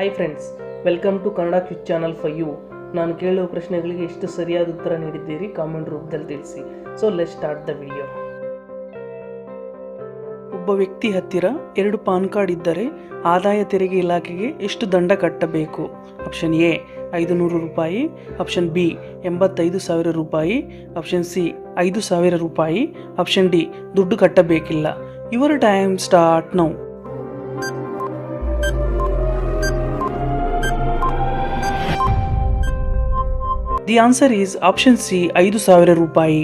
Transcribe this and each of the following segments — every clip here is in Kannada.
Hi friends welcome to Kannada quick channel for you ನಾನು ಕೇಳುವ ಪ್ರಶ್ನೆಗಳಿಗೆ ಎಷ್ಟು ಸರಿಯಾದ ಉತ್ತರ ನೀಡಿದ್ದೀರಿ ಕಾಮೆಂಟ್ ರೂಪದಲ್ಲಿ ತಿಳಿಸಿ. So let start the video ಒಬ್ಬ ವ್ಯಕ್ತಿ ಹತ್ತಿರ ಎರಡು ಪಾನ್ ಕಾರ್ಡ್ ಇದ್ದರೆ ಆದಾಯ ತೆರಿಗೆ ಇಲಾಖೆಗೆ ಎಷ್ಟು ದಂಡ ಕಟ್ಟಬೇಕು? ಆಪ್ಷನ್ ಎ ಐದು ನೂರು ರೂಪಾಯಿ. ಆಪ್ಷನ್ ಬಿ ಎಂಬತ್ತೈದು ಸಾವಿರ ರೂಪಾಯಿ. ಆಪ್ಷನ್ ಸಿ ಐದು ಸಾವಿರ ರೂಪಾಯಿ. ಆಪ್ಷನ್ ಡಿ ದುಡ್ಡು ಕಟ್ಟಬೇಕಿಲ್ಲ. Your time start now the answer is option C ಐದು ಸಾವಿರ ರೂಪಾಯಿ.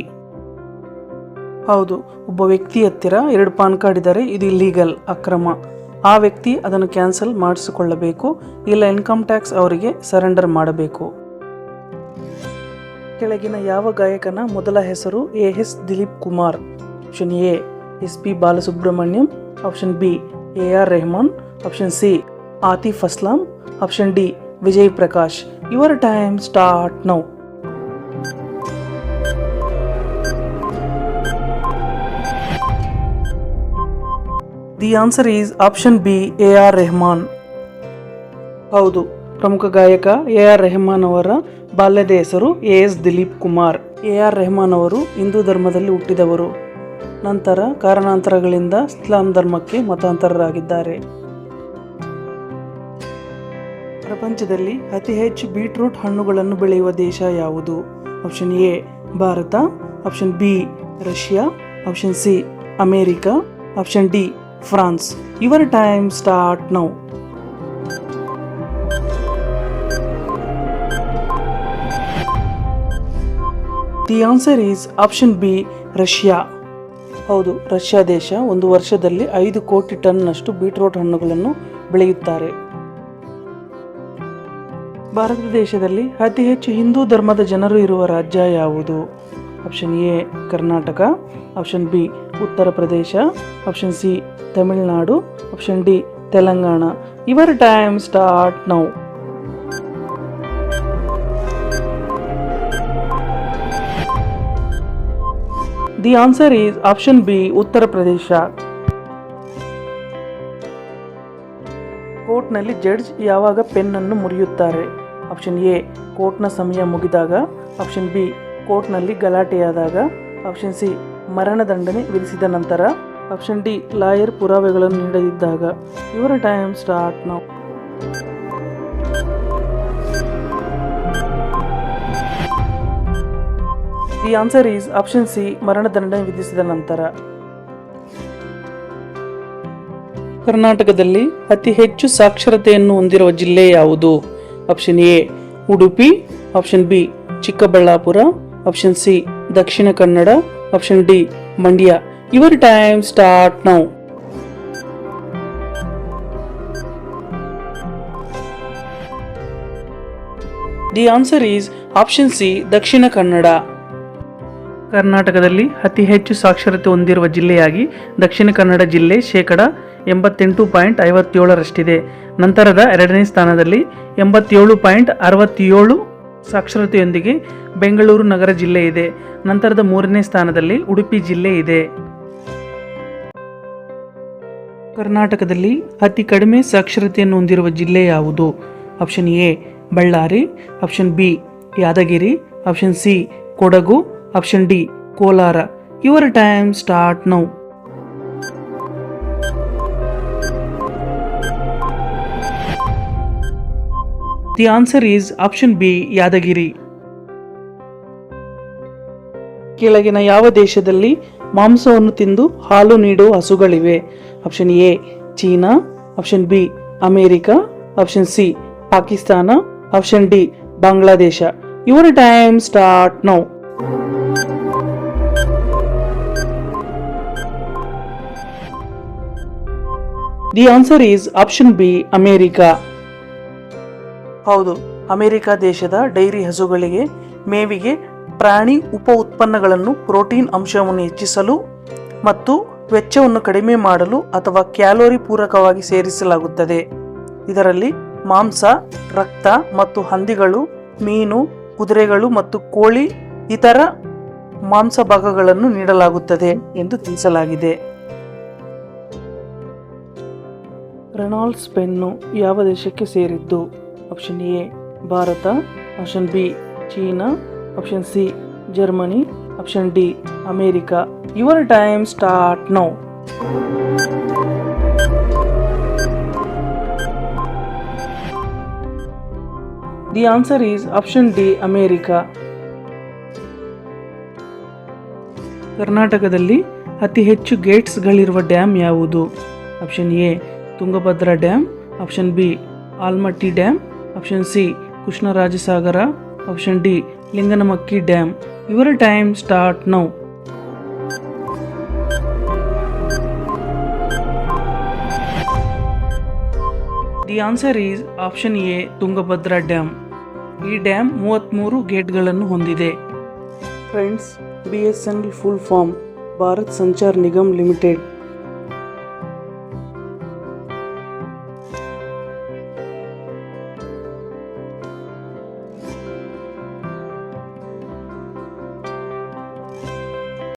ಹೌದು, ಒಬ್ಬ ವ್ಯಕ್ತಿ ಹತ್ತಿರ ಎರಡು ಪಾನ್ ಕಾರ್ಡ್ ಇದ್ದಾರೆ ಇದು ಇಲ್ಲೀಗಲ್ ಅಕ್ರಮ. ಆ ವ್ಯಕ್ತಿ ಅದನ್ನು ಕ್ಯಾನ್ಸಲ್ ಮಾಡಿಸಿಕೊಳ್ಳಬೇಕು, ಇಲ್ಲ ಇನ್ಕಮ್ ಟ್ಯಾಕ್ಸ್ ಅವರಿಗೆ ಸರೆಂಡರ್ ಮಾಡಬೇಕು. ಕೆಳಗಿನ ಯಾವ ಗಾಯಕನ ಮೊದಲ ಹೆಸರು A S Dilip Kumar? Option A, S P Balasubrahmanyam. Option B, A R Rahman. Option C, Atif Aslam. Option D, Vijay Prakash. Your time start now. The answer is option B A R Rahman ಹೌದು, ಪ್ರಮುಖ ಗಾಯಕ ಎ ಆರ್ ರೆಹಮಾನ್ ಅವರ ಬಾಲ್ಯದ ಹೆಸರು A S Dilip Kumar. A R Rahman ಅವರು ಹಿಂದೂ ಧರ್ಮದಲ್ಲಿ ಹುಟ್ಟಿದವರು. ನಂತರ ಕಾರಣಾಂತರಗಳಿಂದ ಇಸ್ಲಾಂ ಧರ್ಮಕ್ಕೆ ಮತಾಂತರರಾಗಿದ್ದಾರೆ. ಪ್ರಪಂಚದಲ್ಲಿ ಅತಿ ಹೆಚ್ಚು ಬೀಟ್ರೂಟ್ ಹಣ್ಣುಗಳನ್ನು ಬೆಳೆಯುವ ದೇಶ ಯಾವುದು? Option A Bharat. Option B Russia. Option C America. Option D France. Your time start now the answer is option B Russia ಹೌದು, ರಷ್ಯಾ ದೇಶ ಒಂದು ವರ್ಷದಲ್ಲಿ ಐದು ಕೋಟಿ ಟನ್ನಷ್ಟು ಬೀಟ್ರೋಟ್ ಹಣ್ಣುಗಳನ್ನು ಬೆಳೆಯುತ್ತಾರೆ. ಭಾರತ ದೇಶದಲ್ಲಿ ಅತಿ ಹೆಚ್ಚು ಹಿಂದೂ ಧರ್ಮದ ಜನರು ಇರುವ ರಾಜ್ಯ ಯಾವುದು? Option A Karnataka option B Uttar Pradesh option C Tamil Nadu option D Telangana your time start now the answer is option B Uttar Pradesh ಕೋರ್ಟ್ನಲ್ಲಿ ಜಡ್ಜ್ ಯಾವಾಗ ಪೆನ್ನನ್ನು ಮುರಿಯುತ್ತಾರೆ? ಆಪ್ಷನ್ ಎ ಕೋರ್ಟ್ನ ಸಮಯ ಮುಗಿದಾಗ. ಆಪ್ಷನ್ ಬಿ ಕೋರ್ಟ್ನಲ್ಲಿ ಗಲಾಟೆಯಾದಾಗ. ಆಪ್ಷನ್ ಸಿ ಮರಣದಂಡನೆ ವಿಧಿಸಿದ ನಂತರ ಆಪ್ಷನ್ ಡಿ ಲಾಯರ್ ಪುರಾವೆಗಳನ್ನು ನೀಡದಿದ್ದಾಗ your time start now. The answer is option C ಮರಣದಂಡನೆ ವಿಧಿಸಿದ ನಂತರ. ಕರ್ನಾಟಕದಲ್ಲಿ ಅತಿ ಹೆಚ್ಚು ಸಾಕ್ಷರತೆಯನ್ನು ಹೊಂದಿರುವ ಜಿಲ್ಲೆ ಯಾವುದು? Option A, Udupi. Option B, Chikkaballapur. Option C, Dakshina Kannada. Option D Mandya your time start now the answer is option C Dakshina Kannada ಕರ್ನಾಟಕದಲ್ಲಿ ಅತಿ ಹೆಚ್ಚು ಸಾಕ್ಷರತೆ ಹೊಂದಿರುವ ಜಿಲ್ಲೆಯಾಗಿ ದಕ್ಷಿಣ ಕನ್ನಡ ಜಿಲ್ಲೆ ಶೇಕಡ ಎಂಬತ್ತೆಂಟು ಪಾಯಿಂಟ್ ಐವತ್ತೇಳರಷ್ಟಿದೆ. ನಂತರದ ಎರಡನೇ ಸ್ಥಾನದಲ್ಲಿ ಎಂಬತ್ತೇಳು ಪಾಯಿಂಟ್ ಅರವತ್ತೇಳು ಸಾಕ್ಷರತೆಯೊಂದಿಗೆ ಬೆಂಗಳೂರು ನಗರ ಜಿಲ್ಲೆ ಇದೆ. ನಂತರದ ಮೂರನೇ ಸ್ಥಾನದಲ್ಲಿ ಉಡುಪಿ ಜಿಲ್ಲೆ ಇದೆ. ಕರ್ನಾಟಕದಲ್ಲಿ ಅತಿ ಕಡಿಮೆ ಸಾಕ್ಷರತೆಯನ್ನು ಹೊಂದಿರುವ ಜಿಲ್ಲೆ ಯಾವುದು? Option A Ballari. Option B Yadgir. Option C Kodagu. Option D Kolar. Your time start now the answer is option B Yadgir. ಕೆಳಗಿನ ಯಾವ ದೇಶದಲ್ಲಿ ಮಾಂಸವನ್ನು ತಿಂದು ಹಾಲು ನೀಡುವ ಹಸುಗಳಿವೆ? Option A China. Option B America. Option C Pakistan. Option D Bangladesh. Your time start now the answer is option B America. ಹೌದು, ಅಮೆರಿಕ ದೇಶದ ಡೈರಿ ಹಸುಗಳಿಗೆ, ಮೇವಿಗೆ ಪ್ರಾಣಿ ಉಪ ಉತ್ಪನ್ನಗಳನ್ನು ಪ್ರೋಟೀನ್ ಅಂಶವನ್ನು ಹೆಚ್ಚಿಸಲು ಮತ್ತು ವೆಚ್ಚವನ್ನು ಕಡಿಮೆ ಮಾಡಲು ಅಥವಾ ಕ್ಯಾಲೋರಿ ಪೂರಕವಾಗಿ ಸೇರಿಸಲಾಗುತ್ತದೆ. ಇದರಲ್ಲಿ ಮಾಂಸ, ರಕ್ತ ಮತ್ತು ಹಂದಿಗಳು, ಮೀನು, ಕುದುರೆಗಳು ಮತ್ತು ಕೋಳಿ, ಇತರ ಮಾಂಸ ಭಾಗಗಳನ್ನು ನೀಡಲಾಗುತ್ತದೆ ಎಂದು ತಿಳಿಸಲಾಗಿದೆ. ರೆನಾಲ್ಡ್ಸ್ ಪೆನ್ನು ಯಾವ ದೇಶಕ್ಕೆ ಸೇರಿದ್ದು? Option A Bharat option B China option C Germany option D America your time start now the answer is option D America ಕರ್ನಾಟಕದಲ್ಲಿ ಅತಿ ಹೆಚ್ಚು ಗೇಟ್ಸ್ಗಳಿರುವ ಡ್ಯಾಮ್ ಯಾವುದು? Option A Tungabhadra dam option B Almatti dam option C Krishnarajasagar option D Linganamakki dam your time start now the answer is option A Tungabhadra dam ಈ ಡ್ಯಾಮ್ ಮೂವತ್ತ್ಮೂರು ಗೇಟ್ಗಳನ್ನು ಹೊಂದಿದೆ. Friends B S N L full form Bharat Sanchar Nigam limited